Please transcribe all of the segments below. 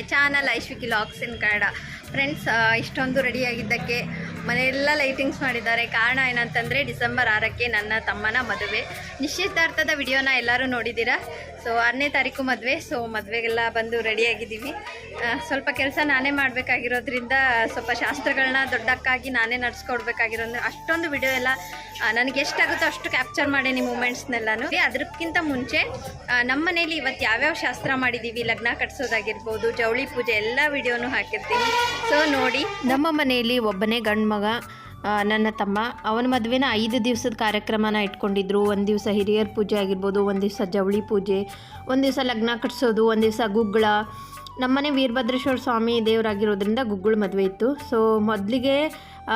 my channel ಐಶ್ವಿಕಿ ಲಾಕ್ಸ್ in Kannada friends ಇಷ್ಟೊಂದು ರೆಡಿಯಾಗಿದ್ದಕ್ಕೆ ಮನೆಯೆಲ್ಲ ಲೈಟಿಂಗ್ಸ್ ಮಾಡಿದ್ದಾರೆ. ಕಾರಣ ಏನಂತಂದರೆ ಡಿಸೆಂಬರ್ ಆರಕ್ಕೆ ನನ್ನ ತಮ್ಮನ ಮದುವೆ. ನಿಶ್ಚಿತಾರ್ಥದ ವಿಡಿಯೋನ ಎಲ್ಲರೂ ನೋಡಿದ್ದೀರಾ? ಸೊ ಆರನೇ ತಾರೀಕು ಮದುವೆ. ಸೊ ಮದುವೆಗೆಲ್ಲ ಬಂದು ರೆಡಿಯಾಗಿದ್ದೀವಿ ಸ್ವಲ್ಪ ಕೆಲಸ ನಾನೇ ಮಾಡಬೇಕಾಗಿರೋದ್ರಿಂದ ಸ್ವಲ್ಪ ಶಾಸ್ತ್ರಗಳನ್ನ ದೊಡ್ಡಕ್ಕಾಗಿ ನಾನೇ ನಡೆಸ್ಕೊಡ್ಬೇಕಾಗಿರೋ ಅಷ್ಟೊಂದು ವಿಡಿಯೋ ಎಲ್ಲ ನನಗೆ ಎಷ್ಟಾಗುತ್ತೋ ಅಷ್ಟು ಕ್ಯಾಪ್ಚರ್ ಮಾಡೀನಿ ಮೂಮೆಂಟ್ಸ್ನೆಲ್ಲನೂ ಅದಕ್ಕಿಂತ ಮುಂಚೆ ನಮ್ಮ ಮನೇಲಿ ಇವತ್ತು ಯಾವ್ಯಾವ ಶಾಸ್ತ್ರ ಮಾಡಿದ್ದೀವಿ ಲಗ್ನ ಕಟ್ಸೋದಾಗಿರ್ಬೋದು, ಜವಳಿ ಪೂಜೆ, ಎಲ್ಲ ವಿಡಿಯೋನು ಹಾಕಿರ್ತೀನಿ. ಸೊ ನೋಡಿ, ನಮ್ಮ ಮನೆಯಲ್ಲಿ ಒಬ್ಬನೇ ಗಂಡು ಮಗ ನನ್ನ ತಮ್ಮ, ಅವನ ಮದುವೆನ ಐದು ದಿವಸದ ಕಾರ್ಯಕ್ರಮನ ಇಟ್ಕೊಂಡಿದ್ರು. ಒಂದು ದಿವಸ ಹಿರಿಯರ ಪೂಜೆ ಆಗಿರ್ಬೋದು, ಒಂದು ದಿವಸ ಜವಳಿ ಪೂಜೆ, ಒಂದು ದಿವಸ ಲಗ್ನ ಕಟ್ಸೋದು, ಒಂದು ದಿವಸ ಗುಗ್ಗಳ. ನಮ್ಮನೆ ವೀರಭದ್ರೇಶ್ವರ ಸ್ವಾಮಿ ದೇವರಾಗಿರೋದ್ರಿಂದ ಗುಗ್ಗಳ ಮದುವೆ ಇತ್ತು. ಸೊ ಮೊದಲಿಗೆ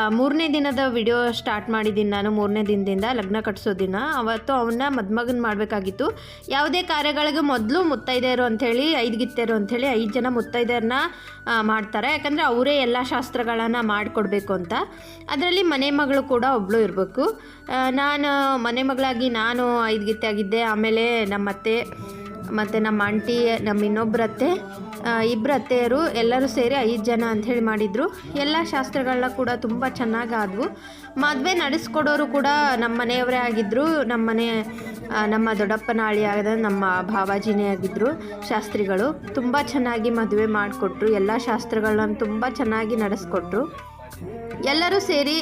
ಮೂರನೇ ದಿನದ ವಿಡಿಯೋ ಸ್ಟಾರ್ಟ್ ಮಾಡಿದ್ದೀನಿ ನಾನು, ಮೂರನೇ ದಿನದಿಂದ ಲಗ್ನ ಕಟ್ಸೋ ದಿನ. ಅವತ್ತು ಅವನ್ನ ಮದುಮಗನ ಮಾಡಬೇಕಾಗಿತ್ತು. ಯಾವುದೇ ಕಾರ್ಯಗಳಿಗೆ ಮೊದಲು ಮುತ್ತೈದೆಯರು ಅಂಥೇಳಿ ಐದು ಗಿತ್ತೆಯರು ಅಂಥೇಳಿ ಐದು ಜನ ಮುತ್ತೈದೆಯರನ್ನ ಮಾಡ್ತಾರೆ. ಯಾಕಂದರೆ ಅವರೇ ಎಲ್ಲ ಶಾಸ್ತ್ರಗಳನ್ನು ಮಾಡಿಕೊಡ್ಬೇಕು ಅಂತ. ಅದರಲ್ಲಿ ಮನೆ ಮಗಳು ಕೂಡ ಒಬ್ಬಳು ಇರಬೇಕು. ನಾನು ಮನೆ ಮಗಳಾಗಿ ನಾನು ಐದು ಗಿತ್ತೆ ಆಗಿದ್ದೆ. ಆಮೇಲೆ ನಮ್ಮ ಅತ್ತೆ ಮತ್ತು ನಮ್ಮ ಆಂಟಿ, ನಮ್ಮ ಇನ್ನೊಬ್ಬರ ಅತ್ತೆ ಇಬ್ಬರು ಅತ್ತೆಯರು ಎಲ್ಲರೂ ಸೇರಿ ಐದು ಜನ ಅಂಥೇಳಿ ಮಾಡಿದರು. ಎಲ್ಲ ಶಾಸ್ತ್ರಗಳನ್ನ ಕೂಡ ತುಂಬ ಚೆನ್ನಾಗಿ ಆದವು ಮದುವೆ ನಡೆಸ್ಕೊಡೋರು ಕೂಡ ನಮ್ಮ ಮನೆಯವರೇ ಆಗಿದ್ದರು ನಮ್ಮ ಮನೆ ನಮ್ಮ ದೊಡ್ಡಪ್ಪನ ಆಳಿಯಾದ ನಮ್ಮ ಭಾವಾಜಿನೇ ಆಗಿದ್ದರು ಶಾಸ್ತ್ರಿಗಳು. ತುಂಬ ಚೆನ್ನಾಗಿ ಮದುವೆ ಮಾಡಿಕೊಟ್ರು. ಎಲ್ಲ ಶಾಸ್ತ್ರಗಳನ್ನ ತುಂಬ ಚೆನ್ನಾಗಿ ನಡೆಸ್ಕೊಟ್ರು. ಎಲ್ಲರೂ ಸೇರಿ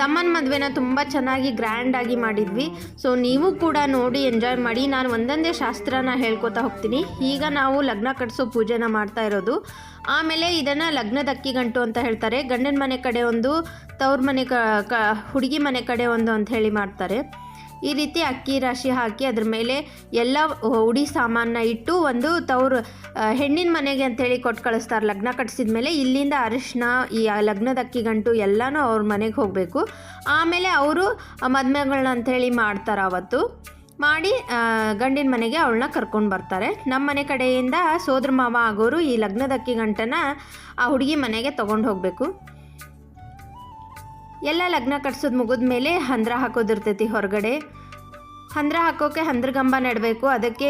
ತಮ್ಮನ ಮದುವೆನ ತುಂಬ ಚೆನ್ನಾಗಿ ಗ್ರ್ಯಾಂಡಾಗಿ ಮಾಡಿದ್ವಿ. ಸೊ ನೀವು ಕೂಡ ನೋಡಿ ಎಂಜಾಯ್ ಮಾಡಿ. ನಾನು ಒಂದೊಂದೇ ಶಾಸ್ತ್ರನ ಹೇಳ್ಕೊತಾ ಹೋಗ್ತೀನಿ. ಈಗ ನಾವು ಲಗ್ನ ಕಟ್ಸೋ ಪೂಜೆನ ಮಾಡ್ತಾ ಇರೋದು. ಆಮೇಲೆ ಇದನ್ನು ಲಗ್ನದ ಅಕ್ಕಿ ಗಂಟು ಅಂತ ಹೇಳ್ತಾರೆ. ಗಂಡನ ಮನೆ ಕಡೆ ಒಂದು, ತವ್ರ ಮನೆ ಕ, ಹುಡುಗಿ ಮನೆ ಕಡೆ ಒಂದು ಅಂತ ಹೇಳಿ ಮಾಡ್ತಾರೆ. ಈ ರೀತಿ ಅಕ್ಕಿ ರಾಶಿ ಹಾಕಿ ಅದ್ರ ಮೇಲೆ ಎಲ್ಲ ಉಡಿ ಸಾಮಾನ ಇಟ್ಟು ಒಂದು ತವರು ಹೆಣ್ಣಿನ ಮನೆಗೆ ಅಂತೇಳಿ ಕೊಟ್ಟು ಕಳಿಸ್ತಾರೆ ಲಗ್ನ ಕಟ್ಟಿಸಿದ ಮೇಲೆ. ಇಲ್ಲಿಂದ ಅರಿಶಿನ, ಈ ಲಗ್ನದ ಅಕ್ಕಿ ಗಂಟು ಎಲ್ಲನೂ ಅವ್ರ ಮನೆಗೆ ಹೋಗಬೇಕು. ಆಮೇಲೆ ಅವರು ಮದುವೆಗಳನ್ನ ಅಂಥೇಳಿ ಮಾಡ್ತಾರೆ ಅವತ್ತು ಮಾಡಿ ಗಂಡಿನ ಮನೆಗೆ ಅವಳನ್ನ ಕರ್ಕೊಂಡು ಬರ್ತಾರೆ. ನಮ್ಮ ಮನೆ ಕಡೆಯಿಂದ ಸೋದರ ಮಾವ ಆಗೋರು ಈ ಲಗ್ನದ ಅಕ್ಕಿ ಗಂಟನ ಆ ಹುಡುಗಿ ಮನೆಗೆ ತೊಗೊಂಡು ಹೋಗಬೇಕು. ಎಲ್ಲ ಲಗ್ನ ಕಟ್ಸೋದು ಮುಗಿದ ಮೇಲೆ ಹಂದ್ರ ಹಾಕೋದಿರ್ತೈತಿ ಹೊರಗಡೆ. ಹಂದ್ರ ಹಾಕೋಕೆ ಹಂದ್ರಗಂಬ ನೆಡಬೇಕು, ಅದಕ್ಕೆ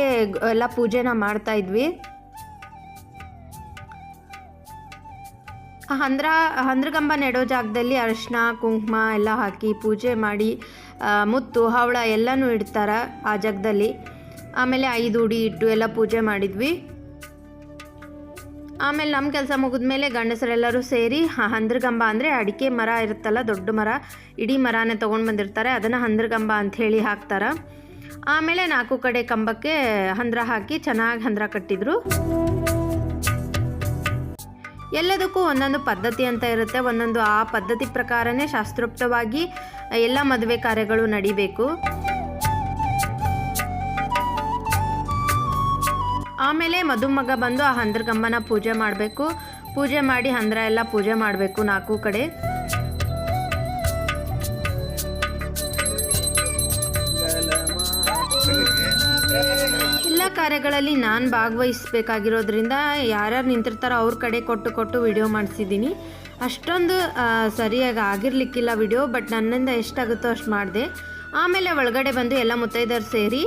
ಎಲ್ಲ ಪೂಜೆನ ಮಾಡ್ತಾ ಇದ್ವಿ. ಹಂದ್ರ, ಹಂದ್ರಗಂಬ ನೆಡೋ ಜಾಗದಲ್ಲಿ ಅರಿಶಿನ ಕುಂಕುಮ ಎಲ್ಲ ಹಾಕಿ ಪೂಜೆ ಮಾಡಿ ಮುತ್ತು, ಹವಳ ಎಲ್ಲನೂ ಇಡ್ತಾರೆ ಆ ಜಾಗದಲ್ಲಿ. ಆಮೇಲೆ ಐದು ಉಡಿ ಇಟ್ಟು ಎಲ್ಲ ಪೂಜೆ ಮಾಡಿದ್ವಿ. ಆಮೇಲೆ ನಮ್ಮ ಕೆಲಸ ಮುಗಿದ್ಮೇಲೆ ಗಂಡಸರೆಲ್ಲರೂ ಸೇರಿ ಹಂದ್ರಗಂಬ ಅಂದರೆ ಅಡಿಕೆ ಮರ ಇರುತ್ತಲ್ಲ, ದೊಡ್ಡ ಮರ, ಇಡೀ ಮರನೇ ತೊಗೊಂಡು ಬಂದಿರ್ತಾರೆ, ಅದನ್ನು ಹಂದ್ರಗಂಬ ಅಂಥೇಳಿ ಹಾಕ್ತಾರೆ. ಆಮೇಲೆ ನಾಲ್ಕು ಕಡೆ ಕಂಬಕ್ಕೆ ಹಂದ್ರ ಹಾಕಿ ಚೆನ್ನಾಗಿ ಹಂದ್ರ ಕಟ್ಟಿದ್ರು. ಎಲ್ಲದಕ್ಕೂ ಒಂದೊಂದು ಪದ್ಧತಿ ಅಂತ ಇರುತ್ತೆ, ಒಂದೊಂದು ಆ ಪದ್ಧತಿ ಪ್ರಕಾರನೇ ಶಾಸ್ತ್ರೋಕ್ತವಾಗಿ ಎಲ್ಲ ಮದುವೆ ಕಾರ್ಯಗಳು ನಡಿಬೇಕು. ಆಮೇಲೆ ಮದುಮಗ ಬಂದು ಆ ಹಂದ್ರಗಂಬನ ಪೂಜೆ ಮಾಡಬೇಕು. ಪೂಜೆ ಮಾಡಿ ಹಂದ್ರ ಎಲ್ಲ ಪೂಜೆ ಮಾಡಬೇಕು ನಾಲ್ಕು ಕಡೆ. ಎಲ್ಲ ಕಾರ್ಯಗಳಲ್ಲಿ ನಾನು ಭಾಗವಹಿಸಬೇಕಾಗಿರೋದ್ರಿಂದ ಯಾರ್ಯಾರು ನಿಂತಿರ್ತಾರೋ ಅವ್ರ ಕಡೆ ಕೊಟ್ಟು ಕೊಟ್ಟು ವಿಡಿಯೋ ಮಾಡಿಸಿದ್ದೀನಿ. ಅಷ್ಟೊಂದು ಸರಿಯಾಗಿ ಆಗಿರ್ಲಿಕ್ಕಿಲ್ಲ ವಿಡಿಯೋ, ಬಟ್ ನನ್ನಿಂದ ಎಷ್ಟಾಗುತ್ತೋ ಅಷ್ಟು ಮಾಡಿದೆ. ಆಮೇಲೆ ಒಳಗಡೆ ಬಂದು ಎಲ್ಲ ಮುತ್ತೈದರು ಸೇರಿ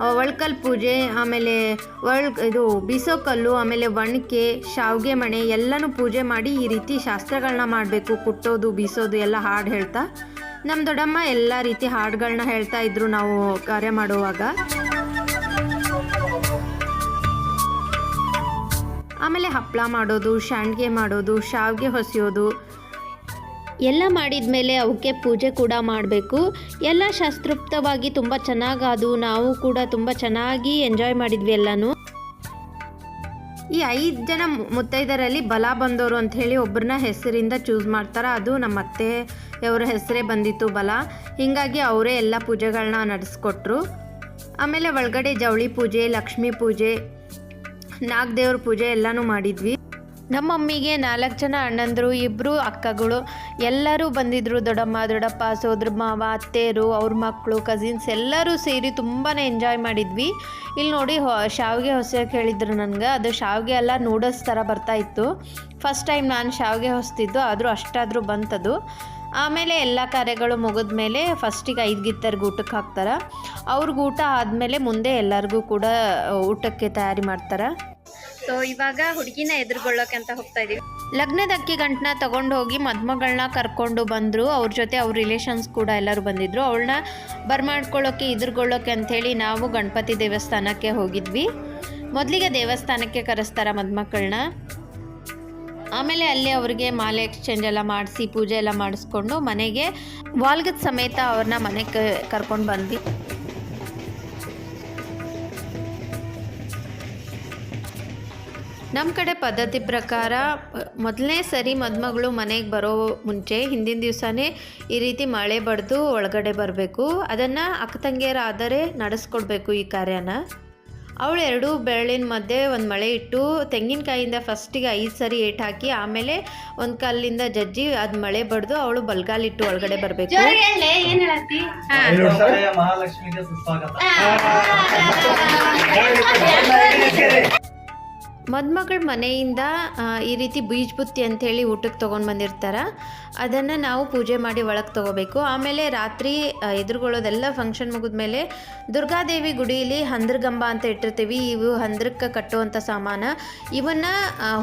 ಒಳ್ಕಲ್ ಪೂಜೆ, ಆಮೇಲೆ ಒಳ್ ಇದು ಬಿಸೋಕಲ್ಲು, ಆಮೇಲೆ ಒಣಕೆ ಶಾವ್ಗೆ ಮಣೆ ಎಲ್ಲನೂ ಪೂಜೆ ಮಾಡಿ ಈ ರೀತಿ ಶಾಸ್ತ್ರಗಳನ್ನ ಮಾಡಬೇಕು, ಕುಟ್ಟೋದು, ಬೀಸೋದು ಎಲ್ಲ ಹಾಡು ಹೇಳ್ತಾ. ನಮ್ಮ ದೊಡ್ಡಮ್ಮ ಎಲ್ಲ ರೀತಿ ಹಾಡುಗಳನ್ನ ಹೇಳ್ತಾ ಇದ್ರು ನಾವು ಕಾರ್ಯ ಮಾಡುವಾಗ. ಆಮೇಲೆ ಹಪ್ಪಳ ಮಾಡೋದು ಶಾಂಡ್ಗೆ ಮಾಡೋದು, ಶಾವ್ಗೆ ಹೊಸೆಯೋದು ಎಲ್ಲ ಮಾಡಿದ ಮೇಲೆ ಅವಕ್ಕೆ ಪೂಜೆ ಕೂಡ ಮಾಡಬೇಕು. ಎಲ್ಲ ಶಾಸ್ತ್ರೋಕ್ತವಾಗಿ ತುಂಬ ಚೆನ್ನಾಗಾದವು. ನಾವು ಕೂಡ ತುಂಬ ಚೆನ್ನಾಗಿ ಎಂಜಾಯ್ ಮಾಡಿದ್ವಿ ಎಲ್ಲನೂ. ಈ ಐದು ಜನ ಮುತ್ತೈದರಲ್ಲಿ ಬಲ ಬಂದವರು ಅಂತ ಹೇಳಿ ಒಬ್ಬರನ್ನ ಹೆಸರಿಂದ ಚೂಸ್ ಮಾಡ್ತಾರೆ. ಅದು ನಮ್ಮ ಅತ್ತೆಯವರ ಹೆಸರೇ ಬಂದಿತ್ತು ಬಲ. ಹೀಗಾಗಿ ಅವರೇ ಎಲ್ಲ ಪೂಜೆಗಳನ್ನ ನಡೆಸ್ಕೊಟ್ರು. ಆಮೇಲೆ ಒಳಗಡೆ ಜವಳಿ ಪೂಜೆ, ಲಕ್ಷ್ಮೀ ಪೂಜೆ, ನಾಗದೇವ್ರ ಪೂಜೆ ಎಲ್ಲನೂ ಮಾಡಿದ್ವಿ. ನಮ್ಮ ಮಮ್ಮಿಗೆ ನಾಲ್ಕು ಜನ ಅಣ್ಣಂದರು ಇಬ್ಬರು ಅಕ್ಕಗಳು. ಎಲ್ಲರೂ ಬಂದಿದ್ದರು ದೊಡ್ಡಮ್ಮ, ದೊಡ್ಡಪ್ಪ, ಸೋದ್ರ ಮಾವ ಅತ್ತೆಯರು ಅವ್ರ ಮಕ್ಕಳು ಕಸಿನ್ಸ್ ಎಲ್ಲರೂ ಸೇರಿ ತುಂಬಾ ಎಂಜಾಯ್ ಮಾಡಿದ್ವಿ. ಇಲ್ಲಿ ನೋಡಿ ಶಾವಿಗೆ ಹೊಸಕ್ಕೆ ಹೇಳಿದ್ರು ನನಗೆ. ಅದು ಶಾವಿಗೆ ಎಲ್ಲ ನೂಡಲ್ಸ್ ಥರ ಬರ್ತಾ ಇತ್ತು. ಫಸ್ಟ್ ಟೈಮ್ ನಾನು ಶಾವಿಗೆ ಹೊಸ್ತಿದ್ದು, ಆದರೂ ಅಷ್ಟಾದರೂ ಬಂತದು. ಆಮೇಲೆ ಎಲ್ಲ ಕಾರ್ಯಗಳು ಮುಗಿದ ಮೇಲೆ ಫಸ್ಟಿಗೆ ಐದು ಗಿತ್ತರ್ಗೆ ಊಟಕ್ಕೆ ಹಾಕ್ತಾರೆ. ಅವ್ರಿಗೆ ಊಟ ಆದಮೇಲೆ ಮುಂದೆ ಎಲ್ಲರಿಗೂ ಕೂಡ ಊಟಕ್ಕೆ ತಯಾರಿ ಮಾಡ್ತಾರೆ. ಸೊ ಇವಾಗ ಹುಡುಗಿನ ಎದುರುಗೊಳ್ಳೋಕೆ ಅಂತ ಹೋಗ್ತಾ ಇದೀವಿ. ಲಗ್ನದ ಅಕ್ಕಿ ಗಂಟನ್ನ ತಗೊಂಡು ಹೋಗಿ ಮದುಮಗಳನ್ನ ಕರ್ಕೊಂಡು ಬಂದರು. ಅವ್ರ ಜೊತೆ ಅವ್ರ ರಿಲೇಷನ್ಸ್ ಕೂಡ ಎಲ್ಲರೂ ಬಂದಿದ್ದರು ಅವಳನ್ನ ಬರ್ಮಾಡ್ಕೊಳ್ಳೋಕೆ ಎದುರುಗೊಳ್ಳೋಕೆ ಅಂಥೇಳಿ ನಾವು ಗಣಪತಿ ದೇವಸ್ಥಾನಕ್ಕೆ ಹೋಗಿದ್ವಿ. ಮೊದಲಿಗೆ ದೇವಸ್ಥಾನಕ್ಕೆ ಕರೆಸ್ತಾರೆ ಮದ್ಮಕ್ಕಳನ್ನ ಆಮೇಲೆ ಅಲ್ಲಿ ಅವರಿಗೆ ಮಾಲೆ ಎಕ್ಸ್ಚೇಂಜ್ ಎಲ್ಲ ಮಾಡಿಸಿ, ಪೂಜೆ ಎಲ್ಲ ಮಾಡಿಸ್ಕೊಂಡು ಮನೆಗೆ ವಾಲ್ಗದ ಸಮೇತ ಅವ್ರನ್ನ ಮನೆಗೆ ಕರ್ಕೊಂಡು ಬಂದ್ವಿ. ನಮ್ಮ ಕಡೆ ಪದ್ಧತಿ ಪ್ರಕಾರ ಮೊದಲನೇ ಸರಿ ಮದುಮಗಳು ಮನೆಗೆ ಬರೋ ಮುಂಚೆ ಹಿಂದಿನ ದಿವಸನೇ ಈ ರೀತಿ ಮಳೆ ಬಡ್ದು ಒಳಗಡೆ ಬರಬೇಕು ಅದನ್ನು ಅಕ್ಕ ತಂಗಿಯರಾದರೆ ನಡೆಸ್ಕೊಡ್ಬೇಕು ಈ ಕಾರ್ಯನ ಅವಳು ಎರಡೂ ಬೆರಳಿನ ಮಧ್ಯೆ ಒಂದು ಮಳೆ ಇಟ್ಟು ತೆಂಗಿನಕಾಯಿಂದ ಫಸ್ಟಿಗೆ ಐದು ಸರಿ ಏಟ್ ಹಾಕಿ ಆಮೇಲೆ ಒಂದು ಕಲ್ಲಿಂದ ಜಜ್ಜಿ ಅದು ಮಳೆ ಬಡ್ದು ಅವಳು ಬಲ್ಗಾಲಿಟ್ಟು ಒಳಗಡೆ ಬರಬೇಕು ಏನ್ ಹೇಳತ್ತಿ ಮಹಾಲಕ್ಷ್ಮಿಗೆ ಸುಸ್ವಾಗತ ಮದುಮಗಳ ಮನೆಯಿಂದ ಈ ರೀತಿ ಬೀಜ ಬುತ್ತಿ ಅಂಥೇಳಿ ಊಟಕ್ಕೆ ತೊಗೊಂಡು ಬಂದಿರ್ತಾರೆ. ಅದನ್ನು ನಾವು ಪೂಜೆ ಮಾಡಿ ಒಳಗೆ ತೊಗೋಬೇಕು. ಆಮೇಲೆ ರಾತ್ರಿ ಎದುರುಗೊಳ್ಳೋದೆಲ್ಲ ಫಂಕ್ಷನ್ ಮುಗಿದ್ಮೇಲೆ ದುರ್ಗಾದೇವಿ ಗುಡಿಯಲ್ಲಿ ಹಂದ್ರಗಂಬ ಅಂತ ಇಟ್ಟಿರ್ತೀವಿ. ಇವು ಹಂದ್ರಕ್ಕೆ ಕಟ್ಟುವಂಥ ಸಾಮಾನು. ಇವನ್ನು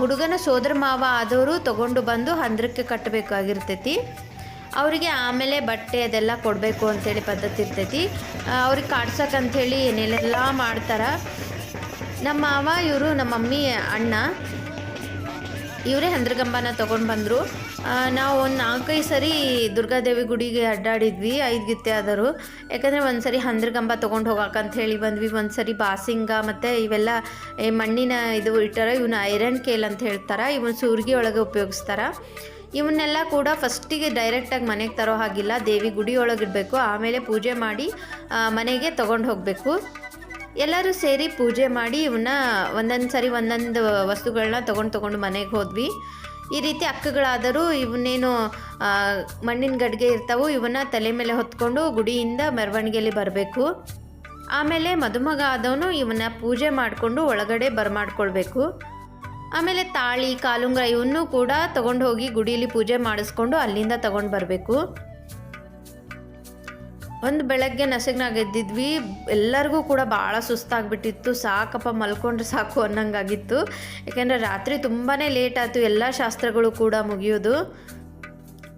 ಹುಡುಗನ ಸೋದರ ಮಾವ ಆದವರು ತೊಗೊಂಡು ಬಂದು ಹಂದ್ರಕ್ಕೆ ಕಟ್ಟಬೇಕಾಗಿರ್ತೈತಿ ಅವರಿಗೆ ಆಮೇಲೆ ಬಟ್ಟೆ ಅದೆಲ್ಲ ಕೊಡಬೇಕು ಅಂಥೇಳಿ ಪದ್ಧತಿ ಇರ್ತೈತಿ. ಅವ್ರಿಗೆ ಕಾಡ್ಸೋಕೆ ಏನೇನೆಲ್ಲ ಮಾಡ್ತಾರೆ. ನಮ್ಮ ಮಾವ, ಇವರು ನಮ್ಮ ಮಮ್ಮಿ, ಅಣ್ಣ, ಇವರೇ ಹಂದ್ರಗಂಬನ ತೊಗೊಂಡು ಬಂದರು. ನಾವು ಒಂದು ನಾಲ್ಕೈದು ಸರಿ ದುರ್ಗಾದೇವಿ ಗುಡಿಗೆ ಅಡ್ಡಾಡಿದ್ವಿ, ಐದು ಗಿತ್ತೆ ಆದರು ಯಾಕಂದರೆ ಒಂದು ಸರಿ ಹಂದ್ರಗಂಬ ತೊಗೊಂಡು ಅಂತ ಹೇಳಿ ಬಂದ್ವಿ. ಒಂದು ಸರಿ ಬಾಸಿಂಗ ಮತ್ತು ಇವೆಲ್ಲ ಈ ಮಣ್ಣಿನ ಇದು ಇಟ್ಟಾರ ಇವನ್ನ ಐರನ್ ಕೇಲ್ ಅಂತ ಹೇಳ್ತಾರೆ. ಇವನ್ನ ಸೂರ್ಗಿ ಒಳಗೆ ಉಪಯೋಗಿಸ್ತಾರೆ. ಇವನ್ನೆಲ್ಲ ಕೂಡ ಫಸ್ಟಿಗೆ ಡೈರೆಕ್ಟಾಗಿ ಮನೆಗೆ ತರೋ ಹಾಗಿಲ್ಲ. ದೇವಿ ಗುಡಿ ಒಳಗೆ ಇಡಬೇಕು. ಆಮೇಲೆ ಪೂಜೆ ಮಾಡಿ ಮನೆಗೆ ತೊಗೊಂಡು ಹೋಗಬೇಕು. ಎಲ್ಲರೂ ಸೇರಿ ಪೂಜೆ ಮಾಡಿ ಇವನ್ನ ಒಂದೊಂದು ಸರಿ ಒಂದೊಂದು ವಸ್ತುಗಳನ್ನ ತೊಗೊಂಡು ತೊಗೊಂಡು ಮನೆಗೆ ಹೋದ್ವಿ. ಈ ರೀತಿ ಅಕ್ಕಗಳಾದರೂ ಇವನ್ನೇನು ಮಣ್ಣಿನ ಗಡ್ಗೆ ಇರ್ತಾವೋ ಇವನ್ನ ತಲೆ ಮೇಲೆ ಹೊತ್ಕೊಂಡು ಗುಡಿಯಿಂದ ಮೆರವಣಿಗೆಯಲ್ಲಿ ಬರಬೇಕು. ಆಮೇಲೆ ಮದುಮಗ ಆದವನು ಇವನ್ನ ಪೂಜೆ ಮಾಡಿಕೊಂಡು ಒಳಗಡೆ ಬರಮಾಡ್ಕೊಳ್ಬೇಕು. ಆಮೇಲೆ ತಾಳಿ, ಕಾಲುಂಗ್ರ ಇವನ್ನೂ ಕೂಡ ತೊಗೊಂಡು ಹೋಗಿ ಗುಡಿಯಲ್ಲಿ ಪೂಜೆ ಮಾಡಿಸ್ಕೊಂಡು ಅಲ್ಲಿಂದ ತಗೊಂಡು ಬರಬೇಕು. ಒಂದು ಬೆಳಗ್ಗೆ ನಸಗ್ನಾಗ ಎದ್ದಿದ್ವಿ. ಎಲ್ಲರಿಗೂ ಕೂಡ ಭಾಳ ಸುಸ್ತಾಗ್ಬಿಟ್ಟಿತ್ತು. ಸಾಕಪ್ಪ, ಮಲ್ಕೊಂಡ್ರೆ ಸಾಕು ಅನ್ನಂಗಾಗಿತ್ತು. ಯಾಕೆಂದರೆ ರಾತ್ರಿ ತುಂಬಾ ಲೇಟ್ ಆಯಿತು. ಎಲ್ಲ ಶಾಸ್ತ್ರಗಳು ಕೂಡ ಮುಗಿಯೋದು.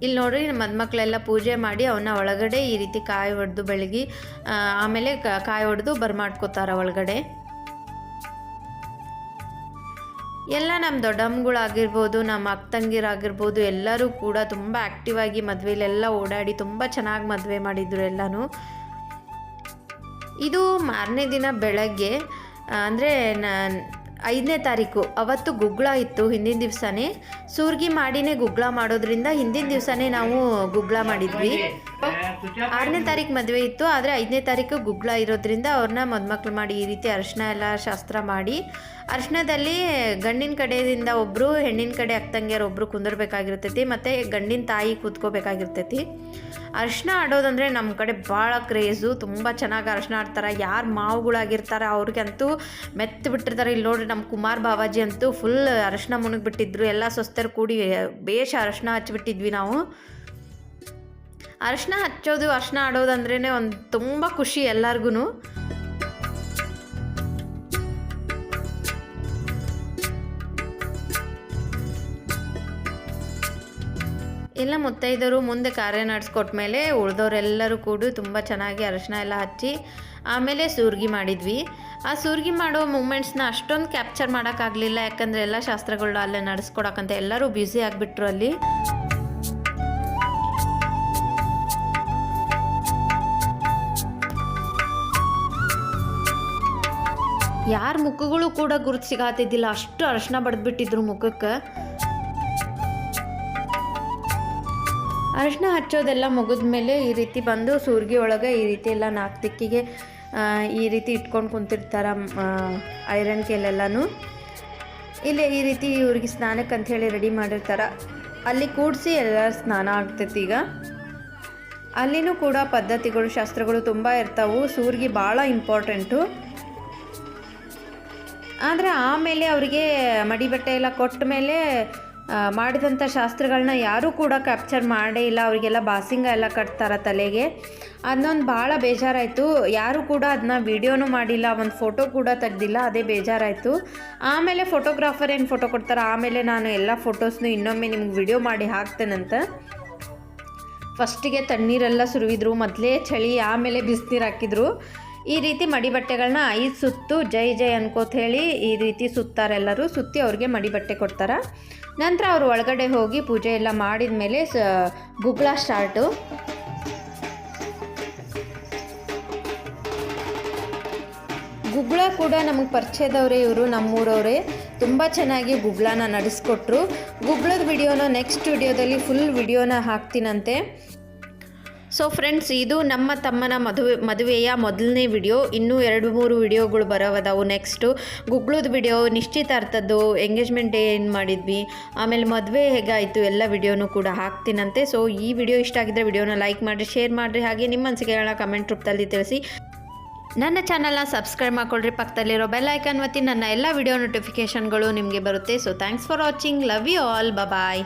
ಇಲ್ಲಿ ನೋಡ್ರಿ ಮದುಮಕ್ಕಳೆಲ್ಲ ಪೂಜೆ ಮಾಡಿ ಅವನ್ನ ಒಳಗಡೆ ಈ ರೀತಿ ಕಾಯಿ ಹೊಡೆದು ಬೆಳಗ್ಗೆ ಆಮೇಲೆ ಕಾಯಿ ಹೊಡೆದು ಬರ್ಮಾಡ್ಕೋತಾರ ಒಳಗಡೆ. ಎಲ್ಲ ನಮ್ಮ ದೊಡ್ಡಮ್ಮಗಳಾಗಿರ್ಬೋದು ನಮ್ಮ ಅಕ್ಕ ತಂಗಿರಾಗಿರ್ಬೋದು ಎಲ್ಲರೂ ಕೂಡ ತುಂಬ ಆ್ಯಕ್ಟಿವ್ ಆಗಿ ಮದುವೆಲೆಲ್ಲ ಓಡಾಡಿ ತುಂಬ ಚೆನ್ನಾಗಿ ಮದುವೆ ಮಾಡಿದ್ರು ಎಲ್ಲನೂ. ಇದು ಮಾರನೇ ದಿನ ಬೆಳಗ್ಗೆ ಅಂದರೆ ಐದನೇ ತಾರೀಕು, ಅವತ್ತು ಗುಗ್ಗಳ ಇತ್ತು ಹಿಂದಿನ ದಿವಸನೇ. ಸೂರ್ಗಿ ಮಾಡಿನೇ ಗುಗ್ಗಳ ಮಾಡೋದ್ರಿಂದ ಹಿಂದಿನ ದಿವಸನೇ ನಾವು ಗುಗ್ಗಳ ಮಾಡಿದ್ವಿ. ಆರನೇ ತಾರೀಕು ಮದುವೆ ಇತ್ತು, ಆದರೆ ಐದನೇ ತಾರೀಕು ಗುಗ್ಗಳ ಇರೋದ್ರಿಂದ ಅವ್ರನ್ನ ಮದುಮಕ್ಳು ಮಾಡಿ ಈ ರೀತಿ ಅರಿಶಿನ ಎಲ್ಲ ಶಾಸ್ತ್ರ ಮಾಡಿ. ಅರಿಶಿನದಲ್ಲಿ ಗಂಡಿನ ಕಡೆಯಿಂದ ಒಬ್ಬರು ಹೆಣ್ಣಿನ ಕಡೆ ಅಕ್ಕಂಗಿಯರು ಒಬ್ಬರು ಕುಂದಿರ್ಬೇಕಾಗಿರ್ತೈತಿ, ಮತ್ತು ಗಂಡಿನ ತಾಯಿ ಕೂತ್ಕೋಬೇಕಾಗಿರ್ತೈತಿ. ಅರಿಶಿನ ಆಡೋದಂದರೆ ನಮ್ಮ ಕಡೆ ಭಾಳ ಕ್ರೇಜು, ತುಂಬ ಚೆನ್ನಾಗಿ ಅರಿಶಿನ ಆಡ್ತಾರೆ, ಯಾರು ಮಾವುಗಳಾಗಿರ್ತಾರೆ ಅವ್ರಿಗಂತೂ ಮೆತ್ತು ಬಿಟ್ಟಿರ್ತಾರೆ. ಇಲ್ಲಿ ನೋಡ್ರಿ ನಮ್ಮ ಕುಮಾರ್ ಬಾವಾಜಿ ಅಂತೂ ಫುಲ್ ಅರಿಶಿನ ಮುಣಗ್ಬಿಟ್ಟಿದ್ರು, ಎಲ್ಲ ಸ್ವಸ್ಥರು ಕೂಡಿ ಬೇಷ ಅರಿಶಿನ ಹಚ್ಚಿಬಿಟ್ಟಿದ್ವಿ ನಾವು. ಅರಿಶಿನ ಹಚ್ಚೋದು ಅರಿಶಿನ ಆಡೋದಂದ್ರೇ ಒಂದು ತುಂಬ ಖುಷಿ ಎಲ್ಲರಿಗೂ ಎಲ್ಲ ಮುತ್ತೈದರು ಮುಂದೆ ಕಾರ್ಯ ನಡೆಸ್ಕೊಟ್ಮೇಲೆ ಉಳಿದವರೆಲ್ಲರೂ ಕೂಡ ತುಂಬ ಚೆನ್ನಾಗಿ ಅರಿಶಿನ ಎಲ್ಲ ಹಚ್ಚಿ, ಆಮೇಲೆ ಸೂರ್ಗಿ ಮಾಡಿದ್ವಿ. ಆ ಸೂರ್ಗಿ ಮಾಡೋ ಮೂಮೆಂಟ್ಸ್ನ ಅಷ್ಟೊಂದು ಕ್ಯಾಪ್ಚರ್ ಮಾಡೋಕ್ಕಾಗಲಿಲ್ಲ ಯಾಕಂದರೆ ಎಲ್ಲ ಶಾಸ್ತ್ರಗಳು ಅಲ್ಲೇ ನಡೆಸ್ಕೊಡಕ್ಕಂತ ಎಲ್ಲರೂ ಬ್ಯುಸಿ ಆಗಿಬಿಟ್ರು ಅಲ್ಲಿ. ಯಾರ ಮುಖಗಳು ಕೂಡ ಗುರುತು ಸಿಗಾತಿದ್ದಿಲ್ಲ. ಅಷ್ಟು ಅರ್ಶನ ಬಡ್ದ್ಬಿಟ್ಟಿದ್ರು ಮುಖಕ್ಕೆ. ಅರಿಶಿನ ಹಚ್ಚೋದೆಲ್ಲ ಮುಗಿದ ಮೇಲೆ ಈ ರೀತಿ ಬಂದು ಸೂರ್ಗಿ ಒಳಗೆ ಈ ರೀತಿ ಎಲ್ಲ ನಾಲ್ಕು ದಿಕ್ಕಿಗೆ ಈ ರೀತಿ ಇಟ್ಕೊಂಡು ಕುಂತಿರ್ತಾರೆ ಐರನ್ ಕೇಲೆಲ್ಲನೂ. ಇಲ್ಲಿ ಈ ರೀತಿ ಇವ್ರಿಗೆ ಸ್ನಾನಕ್ಕೆ ಅಂಥೇಳಿ ರೆಡಿ ಮಾಡಿರ್ತಾರೆ. ಅಲ್ಲಿ ಕೂಡಿಸಿ ಎಲ್ಲ ಸ್ನಾನ ಆಗ್ತೈತಿ ಈಗ. ಅಲ್ಲಿನೂ ಕೂಡ ಪದ್ಧತಿಗಳು, ಶಾಸ್ತ್ರಗಳು ತುಂಬ ಇರ್ತಾವೆ. ಸೂರ್ಗಿ ಭಾಳ ಇಂಪಾರ್ಟೆಂಟು ಆದರೆ ಆಮೇಲೆ ಅವರಿಗೆ ಮಡಿ ಬಟ್ಟೆ ಎಲ್ಲ ಕೊಟ್ಟ ಮೇಲೆ ಮಾಡಿದಂಥ ಶಾಸ್ತ್ರಗಳನ್ನ ಯಾರೂ ಕೂಡ ಕ್ಯಾಪ್ಚರ್ ಮಾಡೇ ಇಲ್ಲ. ಅವರಿಗೆಲ್ಲ ಬಾಸಿಂಗ ಎಲ್ಲ ಕಟ್ತಾರೆ ತಲೆಗೆ. ಅದನ್ನೊಂದು ಭಾಳ ಬೇಜಾರಾಯಿತು. ಯಾರೂ ಕೂಡ ಅದನ್ನ ವಿಡಿಯೋನೂ ಮಾಡಿಲ್ಲ. ಒಂದು ಫೋಟೋ ಕೂಡ ತೆಗ್ದಿಲ್ಲ. ಅದೇ ಬೇಜಾರಾಯಿತು. ಆಮೇಲೆ ಫೋಟೋಗ್ರಾಫರ್ ಏನು ಫೋಟೋ ಕೊಡ್ತಾರೆ? ಆಮೇಲೆ ನಾನು ಎಲ್ಲ ಫೋಟೋಸ್ನು ಇನ್ನೊಮ್ಮೆ ನಿಮ್ಗೆ ವಿಡಿಯೋ ಮಾಡಿ ಹಾಕ್ತೇನಂತ. ಫಸ್ಟಿಗೆ ತಣ್ಣೀರೆಲ್ಲ ಸುರುವಿದ್ರು. ಮೊದಲೇ ಚಳಿ, ಆಮೇಲೆ ಬಿಸಿನೀರು ಹಾಕಿದ್ರು. ಈ ರೀತಿ ಮಡಿ ಬಟ್ಟೆಗಳನ್ನ ಐದು ಸುತ್ತು, ಜೈ ಜೈ ಅನ್ಕೋತ ಹೇಳಿ ಈ ರೀತಿ ಸುತ್ತಾರೆ ಎಲ್ಲರೂ, ಸುತ್ತಿ ಅವ್ರಿಗೆ ಮಡಿ ಬಟ್ಟೆ ಕೊಡ್ತಾರೆ. ನಂತರ ಅವರು ಒಳಗಡೆ ಹೋಗಿ ಪೂಜೆ ಎಲ್ಲ ಮಾಡಿದ ಮೇಲೆ ಸ, ಗುಗ್ಳ ಸ್ಟಾರ್ಟು ಗುಗ್ಳ ಕೂಡ ನಮಗೆ ಪರಿಚಯದವರೇ ಇವರು, ನಮ್ಮೂರವರೇ. ತುಂಬ ಚೆನ್ನಾಗಿ ಗುಗ್ಳನ ನಡೆಸ್ಕೊಟ್ರು. ಗುಗ್ಳದ ವಿಡಿಯೋನ ನೆಕ್ಸ್ಟ್ ವಿಡಿಯೋದಲ್ಲಿ ಫುಲ್ ವಿಡಿಯೋನ ಹಾಕ್ತೀನಂತೆ. ಸೊ ಫ್ರೆಂಡ್ಸ್ ಇದು ನಮ್ಮ ತಮ್ಮನ ಮದುವೆ, ಮದುವೆಯ ಮೊದಲನೇ ವಿಡಿಯೋ ಇನ್ನೂ ಎರಡು ಮೂರು ವಿಡಿಯೋಗಳು ಬರೋವದವು ನೆಕ್ಸ್ಟು ಗುಗ್ಳದ ವಿಡಿಯೋ ನಿಶ್ಚಿತಾರ್ಥದ್ದು ಎಂಗೇಜ್ಮೆಂಟ್ ಡೇ ಏನು ಮಾಡಿದ್ವಿ. ಆಮೇಲೆ ಮದುವೆ ಹೇಗಾಯಿತು ಎಲ್ಲ ವಿಡಿಯೋನು ಕೂಡ ಹಾಕ್ತೀನಂತೆ. ಸೊ ಈ ವಿಡಿಯೋ ಇಷ್ಟ ಆಗಿದ್ದರೆ ವಿಡಿಯೋನ ಲೈಕ್ ಮಾಡಿರಿ ಶೇರ್ ಮಾಡಿರಿ. ಹಾಗೆ ನಿಮ್ಮ ಅನಿಸಿಕೆಗಳನ್ನ ಕಮೆಂಟ್ ರೂಪದಲ್ಲಿ ತಿಳಿಸಿ. ನನ್ನ ಚಾನಲ್ನ ಸಬ್ಸ್ಕ್ರೈಬ್ ಮಾಡ್ಕೊಳ್ರಿ. ಪಕ್ಕದಲ್ಲಿರೋ ಬೆಲ್ ಐಕನ್ ಒತ್ತಿ ನನ್ನ ಎಲ್ಲ ವಿಡಿಯೋ ನೋಟಿಫಿಕೇಷನ್ಗಳು ನಿಮಗೆ ಬರುತ್ತೆ. So thanks for watching love you all bye